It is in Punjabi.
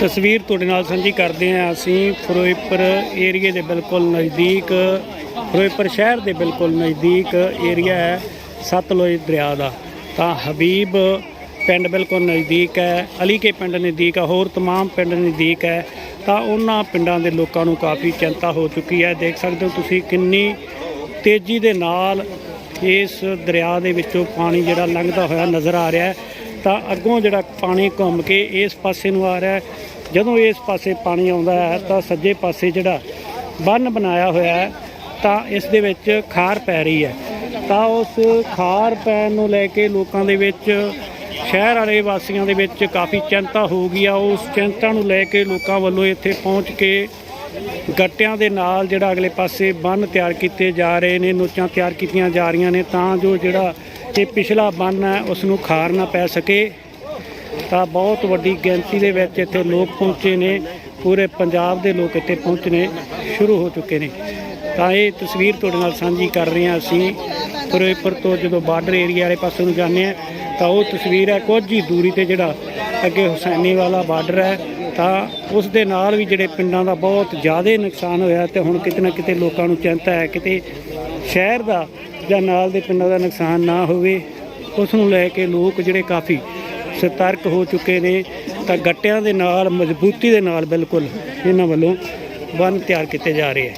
ਤਸਵੀਰ ਤੁਹਾਡੇ ਨਾਲ ਸਾਂਝੀ ਕਰਦੇ ਹਾਂ ਅਸੀਂ ਫਿਰੋਜ਼ਪੁਰ ਏਰੀਏ ਦੇ ਬਿਲਕੁਲ ਨਜ਼ਦੀਕ ਫਿਰੋਜ਼ਪੁਰ ਸ਼ਹਿਰ ਦੇ ਬਿਲਕੁਲ ਨਜ਼ਦੀਕ ਏਰੀਆ ਹੈ ਸਤਲੁਜ ਦਰਿਆ ਦਾ ਤਾਂ ਹਬੀਬ ਪਿੰਡ ਬਿਲਕੁਲ ਨਜ਼ਦੀਕ ਹੈ ਅਲੀਕੇ ਪਿੰਡ ਨਜ਼ਦੀਕ ਹੈ ਹੋਰ तमाम ਪਿੰਡ ਨਜ਼ਦੀਕ ਹੈ ਤਾਂ ਉਹਨਾਂ ਪਿੰਡਾਂ ਦੇ ਲੋਕਾਂ ਨੂੰ ਕਾਫੀ ਚਿੰਤਾ ਹੋ ਚੁੱਕੀ ਹੈ ਦੇਖ ਸਕਦੇ ਹੋ ਤੁਸੀਂ ਕਿੰਨੀ ਤੇਜ਼ੀ ਦੇ ਨਾਲ ਇਸ ਦਰਿਆ ਦੇ ਵਿੱਚੋਂ ਪਾਣੀ ਜਿਹੜਾ ਲੰਘਦਾ ਹੋਇਆ ਨਜ਼ਰ ਆ ਰਿਹਾ ਹੈ ਤਾਂ ਅੱਗੋਂ ਜਿਹੜਾ ਪਾਣੀ ਘੁੰਮ ਕੇ ਇਸ ਪਾਸੇ ਨੂੰ ਆ ਰਿਹਾ ਹੈ। ਜਦੋਂ ਇਸ ਪਾਸੇ ਪਾਣੀ ਆਉਂਦਾ ਹੈ ਤਾਂ ਸੱਜੇ ਪਾਸੇ ਜਿਹੜਾ ਬੰਨ ਬਣਾਇਆ ਹੋਇਆ ਹੈ, ਤਾਂ ਇਸ ਦੇ ਵਿੱਚ ਖਾਰ ਪੈ ਰਹੀ ਹੈ। ਤਾਂ ਉਸ ਖਾਰ ਪੈਣ ਨੂੰ ਲੈ ਕੇ ਲੋਕਾਂ ਦੇ ਵਿੱਚ, ਸ਼ਹਿਰ ਵਾਲੇ ਵਾਸੀਆਂ ਦੇ ਵਿੱਚ ਕਾਫੀ ਚਿੰਤਾ ਹੋ ਗਈ ਆ। ਉਸ ਚਿੰਤਾ ਨੂੰ ਲੈ ਕੇ ਲੋਕਾਂ ਵੱਲੋਂ ਇੱਥੇ ਪਹੁੰਚ ਕੇ ਗੱਟਿਆਂ ਦੇ ਨਾਲ ਜਿਹੜਾ ਅਗਲੇ ਪਾਸੇ ਬੰਨ ਤਿਆਰ ਕੀਤੇ ਜਾ ਰਹੇ ਨੇ, ਨੋਚਾਂ ਤਿਆਰ ਕੀਤੀਆਂ ਜਾ ਰਹੀਆਂ ਨੇ, ਤਾਂ ਜੋ ਜਿਹੜਾ ਇਹ ਪਿਛਲਾ ਬੰਨ ਹੈ ਉਸ ਨੂੰ ਖਾਰ ਨਾ ਪੈ ਸਕੇ। ਤਾਂ ਬਹੁਤ ਵੱਡੀ ਗਿਣਤੀ ਦੇ ਵਿੱਚ ਇੱਥੇ ਲੋਕ ਪਹੁੰਚੇ ਨੇ। ਪੂਰੇ ਪੰਜਾਬ ਦੇ ਲੋਕ ਇੱਥੇ ਪਹੁੰਚਣੇ ਸ਼ੁਰੂ ਹੋ ਚੁੱਕੇ ਨੇ। ਤਾਂ ਇਹ ਤਸਵੀਰ ਤੁਹਾਡੇ ਨਾਲ ਸਾਂਝੀ ਕਰ ਰਹੇ ਹਾਂ ਅਸੀਂ। ਫਿਰੋਜ਼ਪੁਰ ਤੋਂ ਜਦੋਂ ਬਾਰਡਰ ਏਰੀਆ ਵਾਲੇ ਪਾਸੇ ਨੂੰ ਜਾਂਦੇ ਹਾਂ, ਤਾਂ ਉਹ ਤਸਵੀਰ ਹੈ ਕੁਝ ਹੀ ਦੂਰੀ ਤੇ ਜਿਹੜਾ ਅੱਗੇ ਹੁਸੈਨੀ ਵਾਲਾ ਬਾਰਡਰ ਹੈ। ਤਾਂ ਉਸ ਦੇ ਨਾਲ ਵੀ ਜਿਹੜੇ ਪਿੰਡਾਂ ਦਾ ਬਹੁਤ ਜ਼ਿਆਦਾ ਨੁਕਸਾਨ ਹੋਇਆ ਤੇ ਹੁਣ ਕਿਤੇ ਨਾ ਕਿਤੇ ਲੋਕਾਂ ਨੂੰ ਚਿੰਤਾ ਹੈ, ਕਿਤੇ ਸ਼ਹਿਰ ਦਾ ਜਾਂ ਨਾਲ ਦੇ ਪਿੰਡਾਂ ਦਾ ਨੁਕਸਾਨ ਨਾ ਹੋਵੇ ਉਸ ਨੂੰ ਲੈ ਕੇ ਲੋਕ ਜਿਹੜੇ ਕਾਫੀ ਸਤਰਕ ਹੋ ਚੁੱਕੇ ਨੇ, ਤਾਂ ਗੱਟਿਆਂ ਦੇ ਨਾਲ, ਮਜ਼ਬੂਤੀ ਦੇ ਨਾਲ ਬਿਲਕੁਲ ਇਹਨਾਂ ਵੱਲੋਂ ਬੰਨ ਤਿਆਰ ਕੀਤੇ ਜਾ ਰਹੇ ਹੈ।